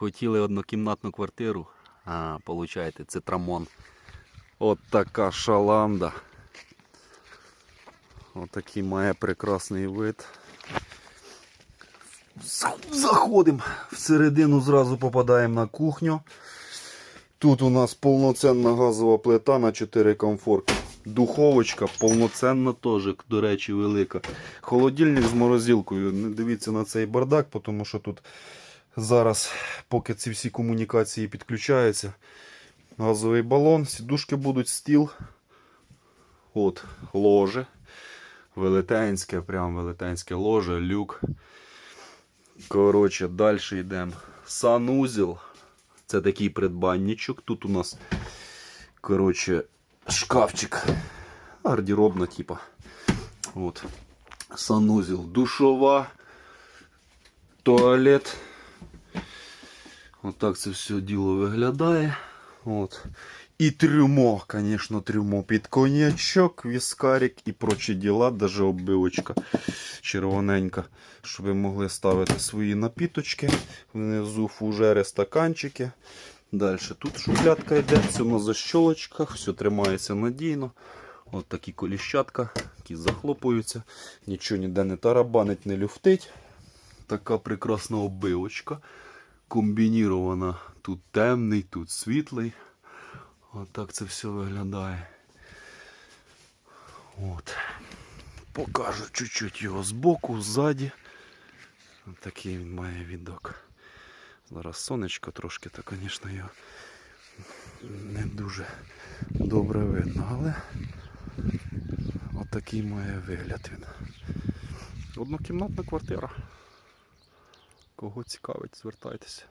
Хотіли однокімнатну квартиру, а получаєте цитрамон. От така шаланда. От має прекрасний вид. Заходимо всередину, зразу попадаємо на кухню. Тут у нас повноцінна газова плита на 4 комфорт. Духовочка повноцінна теж, до речі, велика. Холодильник з морозилкою. Не дивіться на цей бардак, тому що тут зараз, поки ці всі комунікації підключаються, газовий балон, сідушки будуть, стіл. От, ложе. Велетенське, прям велетенське ложе, люк. Коротше, далі йдемо. Санузел. Це такий придбанничок. Тут у нас, коротше, шкафчик. Гардеробна, типа. От. Санузел. Душова. Туалет. Отак це все діло виглядає. От. І трюмо, звісно, трюмо під коньячок, віскарик і прочі діла, даже оббивочка червоненька, щоб ви могли ставити свої напіточки. Внизу фужери, стаканчики. Далі тут шухлядка йде, все на защолочках, все тримається надійно. От такі коліщатка, які захлопуються, нічого ніде не тарабанить, не люфтить. Така прекрасна оббивочка. Комбінірована. Тут темний, тут світлий. Отак це все виглядає. От. Покажу чуть-чуть його збоку, ззаді. Такий він має відок. Зараз сонечко трошки, то, звісно, його не дуже добре видно, але отакий має вигляд він. Однокімнатна квартира. Кого цікавить, звертайтеся.